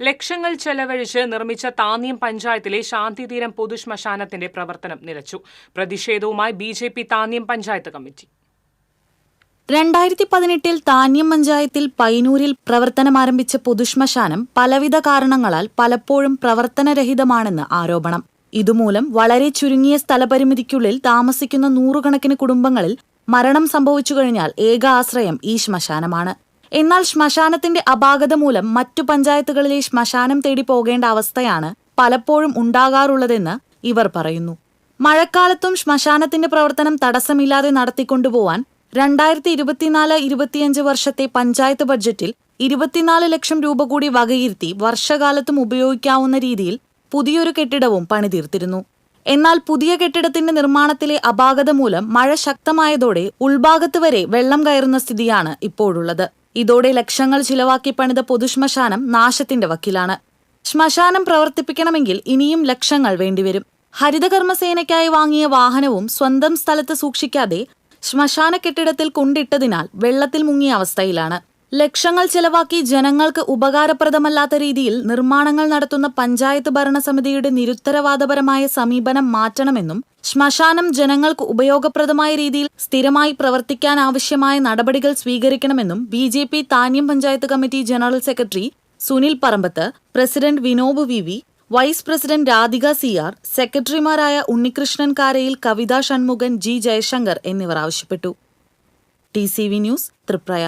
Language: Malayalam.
ലക്ഷങ്ങൾ ചെലവഴിച്ച് നിർമ്മിച്ച താന്നിയം പഞ്ചായത്തിലെ ശാന്തിതീരം പൊതുശ്മശാനത്തിന്റെ പ്രവർത്തനം നിലച്ചു. പ്രതിഷേധവുമായി B J P Thanniyam panchayat committee. രണ്ടായിരത്തി പതിനെട്ടിൽ താന്യം പഞ്ചായത്തിൽ പൈനൂരിൽ പ്രവർത്തനമാരംഭിച്ച പൊതുശ്മശാനം പലവിധ കാരണങ്ങളാൽ പലപ്പോഴും പ്രവർത്തനരഹിതമാണെന്ന് ആരോപണം. ഇതുമൂലം വളരെ ചുരുങ്ങിയ സ്ഥലപരിമിതിക്കുള്ളിൽ താമസിക്കുന്ന നൂറുകണക്കിന് കുടുംബങ്ങളിൽ മരണം സംഭവിച്ചു കഴിഞ്ഞാൽ ഏക ആശ്രയം ഈ ശ്മശാനമാണ്. എന്നാൽ ശ്മശാനത്തിന്റെ അപാകത മൂലം മറ്റു പഞ്ചായത്തുകളിലെ ശ്മശാനം തേടി പോകേണ്ട അവസ്ഥയാണ് പലപ്പോഴും ഉണ്ടാകാറുള്ളതെന്ന് ഇവർ പറയുന്നു. മഴക്കാലത്തും ശ്മശാനത്തിന്റെ പ്രവർത്തനം തടസ്സമില്ലാതെ നടത്തിക്കൊണ്ടുപോവാൻ രണ്ടായിരത്തി ഇരുപത്തിനാല് ഇരുപത്തിയഞ്ച് വർഷത്തെ പഞ്ചായത്ത് ബഡ്ജറ്റിൽ ഇരുപത്തിനാല് ലക്ഷം രൂപ കൂടി വകയിരുത്തി വർഷകാലത്തും ഉപയോഗിക്കാവുന്ന രീതിയിൽ പുതിയൊരു കെട്ടിടവും പണിതീർത്തിരുന്നു. എന്നാൽ പുതിയ കെട്ടിടത്തിന്റെ നിർമ്മാണത്തിലെ അപാകത മൂലം മഴ ശക്തമായതോടെ ഉൾഭാഗത്ത് വരെ വെള്ളം കയറുന്ന സ്ഥിതിയാണ് ഇപ്പോഴുള്ളത്. ഇതോടെ ലക്ഷങ്ങൾ ചിലവാക്കി പണിത പൊതുശ്മശാനം നാശത്തിന്റെ വക്കിലാണ്. ശ്മശാനം പ്രവർത്തിപ്പിക്കണമെങ്കിൽ ഇനിയും ലക്ഷങ്ങൾ വേണ്ടിവരും. ഹരിതകർമ്മസേനയ്ക്കായി വാങ്ങിയ വാഹനവും സ്വന്തം സ്ഥലത്ത് സൂക്ഷിക്കാതെ ശ്മശാന കെട്ടിടത്തിൽ കൊണ്ടിട്ടതിനാൽ വെള്ളത്തിൽ മുങ്ങിയ അവസ്ഥയിലാണ്. ലക്ഷങ്ങൾ ചെലവാക്കി ജനങ്ങൾക്ക് ഉപകാരപ്രദമല്ലാത്ത രീതിയിൽ നിർമ്മാണങ്ങൾ നടത്തുന്ന പഞ്ചായത്ത് ഭരണസമിതിയുടെ നിരുത്തരവാദപരമായ സമീപനം മാറ്റണമെന്നും ശ്മശാനം ജനങ്ങൾക്ക് ഉപയോഗപ്രദമായ രീതിയിൽ സ്ഥിരമായി പ്രവർത്തിക്കാൻ ആവശ്യമായ നടപടികൾ സ്വീകരിക്കണമെന്നും B J P Thanyam panchayat committee general secretary Sunil Parambath president Vinob V V vice president Radhika C R സെക്രട്ടറിമാരായ ഉണ്ണികൃഷ്ണൻ കാരയിൽ കവിതാ ഷൺമുഖൻ ജി ജയശങ്കർ എന്നിവർ ആവശ്യപ്പെട്ടു. T C V news Thriprayar.